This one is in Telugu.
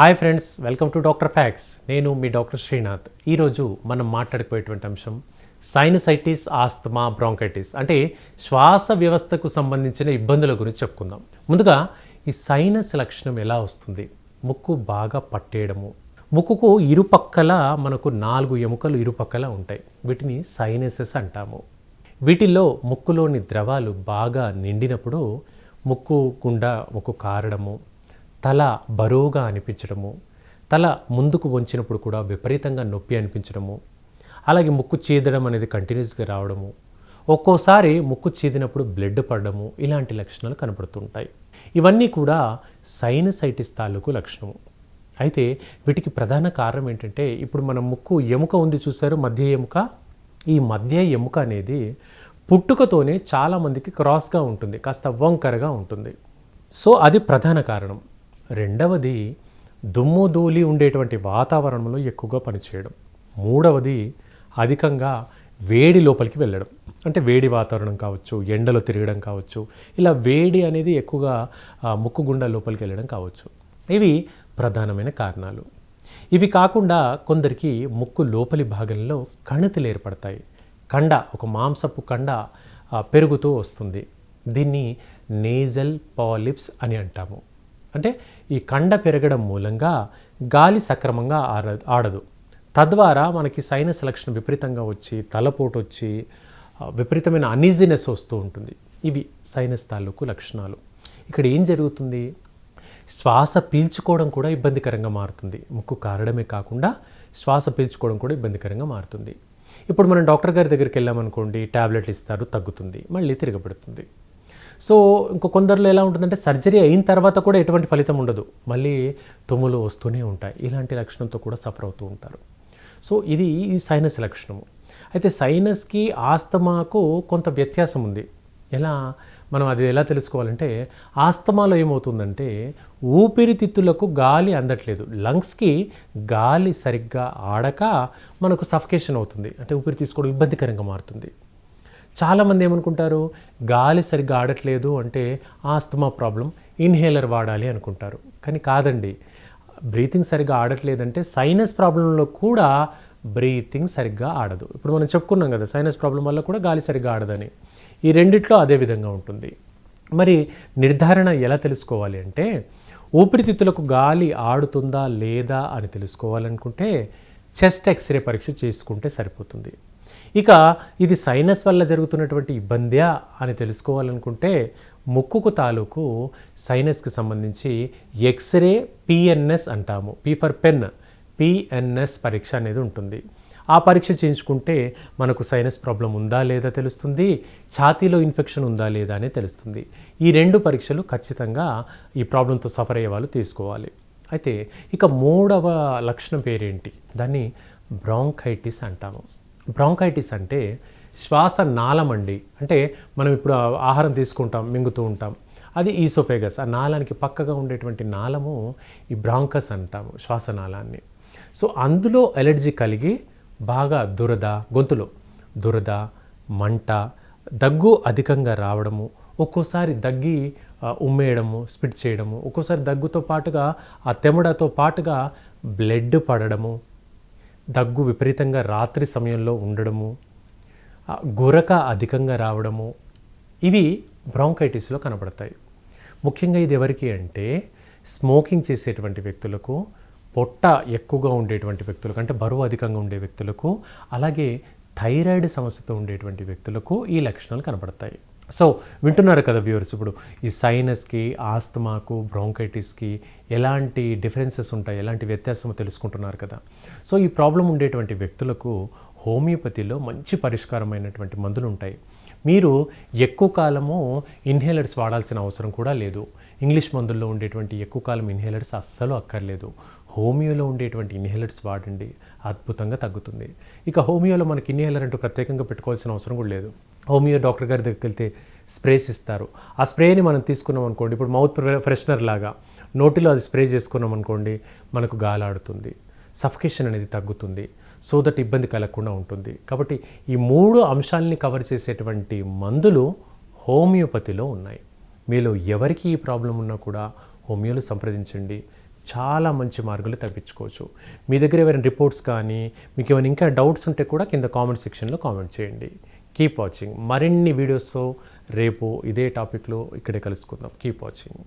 Hi friends welcome to doctor facts. నేను మీ డాక్టర్ శ్రీనాథ్. ఈరోజు మనం మాట్లాడుకోయేటువంటి అంశం సైనసైటిస్ ఆస్తమా బ్రాంకైటిస్ అంటే శ్వాస వ్యవస్థకు సంబంధించిన ఇబ్బందుల గురించి చెప్పుకుందాం. ముందుగా ఈ సైనస్ లక్షణం ఎలా వస్తుంది? ముక్కు బాగా పట్టేయడము. ముక్కుకు ఇరుపక్కల మనకు నాలుగు ఎముకలు ఇరుపక్కల ఉంటాయి. వీటిని సైనసెస్ అంటాము. వీటిల్లో ముక్కులోని ద్రవాలు బాగా నిండినప్పుడు ముక్కు గుండా ముక్కు కారడము తల బరువుగా అనిపించడము తల ముందుకు వంచినప్పుడు కూడా విపరీతంగా నొప్పి అనిపించడము అలాగే ముక్కు చీదడం అనేది కంటిన్యూస్గా రావడము ఒక్కోసారి ముక్కు చీదినప్పుడు బ్లడ్ పడడము ఇలాంటి లక్షణాలు కనపడుతుంటాయి. ఇవన్నీ కూడా సైనసైటిస్ తాలూకు లక్షణము అయితే వీటికి ప్రధాన కారణం ఏంటంటే ఇప్పుడు మన ముక్కు ఎముక ఉంది చూసారు మధ్య ఎముక? ఈ మధ్య ఎముక అనేది పుట్టుకతోనే చాలామందికి క్రాస్గా ఉంటుంది కాస్త వంకరగా ఉంటుంది. సో అది ప్రధాన కారణం. రెండవది దుమ్ము ధూళి ఉండేటువంటి వాతావరణంలో ఎక్కువగా పనిచేయడం. మూడవది అధికంగా వేడి లోపలికి వెళ్ళడం. అంటే వేడి వాతావరణం కావచ్చు ఎండలో తిరగడం కావచ్చు ఇలా వేడి అనేది ఎక్కువగా ముక్కు గుండా లోపలికి వెళ్ళడం కావచ్చు. ఇవి ప్రధానమైన కారణాలు. ఇవి కాకుండా కొందరికి ముక్కు లోపలి భాగంలో కణితులు ఏర్పడతాయి. కండ ఒక మాంసపు కండ పెరుగుతూ వస్తుంది. దీన్ని నేజల్ పాలిప్స్ అని అంటాము. అంటే ఈ కండ పెరగడం మూలంగా గాలి సక్రమంగా ఆడదు. తద్వారా మనకి సైనస్ లక్షణం విపరీతంగా వచ్చి తలపోటు వచ్చి విపరీతమైన అనీజినెస్ వస్తూ ఉంటుంది. ఇవి సైనస్ తాలూకు లక్షణాలు. ఇక్కడ ఏం జరుగుతుంది? శ్వాస పీల్చుకోవడం కూడా ఇబ్బందికరంగా మారుతుంది. ముక్కు కారడమే కాకుండా శ్వాస పీల్చుకోవడం కూడా ఇబ్బందికరంగా మారుతుంది. ఇప్పుడు మనం డాక్టర్ గారి దగ్గరికి వెళ్ళామనుకోండి ట్యాబ్లెట్లు ఇస్తారు తగ్గుతుంది మళ్ళీ తిరగబడుతుంది. సో ఇంకో కొందరిలో ఎలా ఉంటుందంటే సర్జరీ అయిన తర్వాత కూడా ఎటువంటి ఫలితం ఉండదు. మళ్ళీ తుమ్ములు వస్తూనే ఉంటాయి. ఇలాంటి లక్షణంతో కూడా సఫర్ అవుతూ ఉంటారు. సో ఇది ఈ సైనస్ లక్షణము. అయితే సైనస్కి ఆస్తమాకు కొంత వ్యత్యాసం ఉంది. ఎలా? మనం అది ఎలా తెలుసుకోవాలంటే ఆస్తమాలో ఏమవుతుందంటే ఊపిరితిత్తులకు గాలి అందట్లేదు. లంగ్స్కి గాలి సరిగ్గా ఆడక మనకు సఫకేషన్ అవుతుంది. అంటే ఊపిరి తీసుకోవడం ఇబ్బందికరంగా మారుతుంది. చాలామంది ఏమనుకుంటారు? గాలి సరిగ్గా ఆడట్లేదు అంటే ఆస్తమా ప్రాబ్లం ఇన్హేలర్ వాడాలి అనుకుంటారు. కానీ కాదండి. బ్రీతింగ్ సరిగ్గా ఆడట్లేదంటే సైనస్ ప్రాబ్లంలో కూడా బ్రీతింగ్ సరిగ్గా ఆడదు. ఇప్పుడు మనం చెప్పుకున్నాం కదా సైనస్ ప్రాబ్లం వల్ల కూడా గాలి సరిగ్గా ఆడదని. ఈ రెండిట్లో అదే విధంగా ఉంటుంది. మరి నిర్ధారణ ఎలా తెలుసుకోవాలి అంటే ఊపిరితిత్తులకు గాలి ఆడుతుందా లేదా అని తెలుసుకోవాలనుకుంటే చెస్ట్ ఎక్స్రే పరీక్ష చేసుకుంటే సరిపోతుంది. ఇక ఇది సైనస్ వల్ల జరుగుతున్నటువంటి ఇబ్బందియా అని తెలుసుకోవాలనుకుంటే ముక్కుకు తాలూకు సైనస్కి సంబంధించి ఎక్స్రే పిఎన్ఎస్ అంటాము. పి ఫర్ పెన్ పిఎన్ఎస్ పరీక్ష అనేది ఉంటుంది. ఆ పరీక్ష చేయించుకుంటే మనకు సైనస్ ప్రాబ్లం ఉందా లేదా తెలుస్తుంది ఛాతీలో ఇన్ఫెక్షన్ ఉందా లేదా అని తెలుస్తుంది. ఈ రెండు పరీక్షలు ఖచ్చితంగా ఈ ప్రాబ్లంతో సఫర్ అయ్యే వాళ్ళు తీసుకోవాలి. అయితే ఇక మూడవ లక్షణం పేరేంటి? దాన్ని బ్రాంకైటిస్ అంటాము. బ్రాంకైటిస్ అంటే శ్వాస నాళమండి అండి. అంటే మనం ఇప్పుడు ఆహారం తీసుకుంటాం మింగుతూ ఉంటాం. అది ఈసోఫేగస్. ఆ నాళానికి పక్కగా ఉండేటువంటి నాళము ఈ బ్రాంకస్ అంటాము శ్వాసనాళాన్ని సో అందులో ఎలర్జీ కలిగి బాగా దురద గొంతులో దురద మంట దగ్గు అధికంగా రావడము ఒక్కోసారి దగ్గి ఉమ్మేయడము స్పిట్ చేయడము ఒక్కోసారి దగ్గుతో పాటుగా ఆ తెమడతో పాటుగా బ్లడ్ పడడము దగ్గు విపరీతంగా రాత్రి సమయంలో ఉండడము గురక అధికంగా రావడము ఇవి బ్రాంకైటిస్లో కనబడతాయి. ముఖ్యంగా ఇది ఎవరికి అంటే స్మోకింగ్ చేసేటువంటి వ్యక్తులకు పొట్ట ఎక్కువగా ఉండేటువంటి వ్యక్తులకు అంటే బరువు అధికంగా ఉండే వ్యక్తులకు అలాగే థైరాయిడ్ సమస్యతో ఉండేటువంటి వ్యక్తులకు ఈ లక్షణాలు కనబడతాయి. సో వింటున్నారు కదా వ్యూవర్స్ ఇప్పుడు ఈ సైనస్కి ఆస్తమాకు బ్రాంకైటిస్కి ఎలాంటి డిఫరెన్సెస్ ఉంటాయి ఎలాంటి వ్యత్యాసం తెలుసుకుంటున్నారు కదా. సో ఈ ప్రాబ్లం ఉండేటువంటి వ్యక్తులకు హోమియోపతిలో మంచి పరిష్కారమైనటువంటి మందులు ఉంటాయి. మీరు ఎక్కువ కాలము ఇన్హేలర్స్ వాడాల్సిన అవసరం కూడా లేదు. ఇంగ్లీష్ మందుల్లో ఉండేటువంటి ఎక్కువ కాలం ఇన్హేలర్స్ అస్సలు అక్కర్లేదు. హోమియోలో ఉండేటువంటి ఇన్హేలర్స్ వాడండి అద్భుతంగా తగ్గుతుంది. ఇక హోమియోలో మనకి ఇన్హేలర్ అంటూ ప్రత్యేకంగా పెట్టుకోవాల్సిన అవసరం కూడా లేదు. హోమియో డాక్టర్ గారి దగ్గరికి వెళ్తే స్ప్రేస్ ఇస్తారు ఆ స్ప్రేని మనం తీసుకున్నాం అనుకోండి ఇప్పుడు మౌత్ ఫ్రెషనర్ లాగా నోటిలో అది స్ప్రే చేసుకున్నాం అనుకోండి మనకు గాలాడుతుంది సఫకేషన్ అనేది తగ్గుతుంది సో దట్ ఇబ్బంది కలగకుండా ఉంటుంది. కాబట్టి ఈ మూడు అంశాలని కవర్ చేసేటువంటి మందులు హోమియోపతిలో ఉన్నాయి. మీలో ఎవరికి ఈ ప్రాబ్లం ఉన్నా కూడా హోమియోలు సంప్రదించండి. చాలా మంచి మార్గాలు తగ్గించుకోవచ్చు మీ దగ్గర ఏమైనా రిపోర్ట్స్ కానీ మీకు ఏమైనా ఇంకా డౌట్స్ ఉంటే కూడా కింద కామెంట్ సెక్షన్లో కామెంట్ చేయండి. కీప్ వాచింగ్ మరిన్ని వీడియోస్తో రేపు ఇదే టాపిక్లో ఇక్కడే కలుసుకుందాం. Keep watching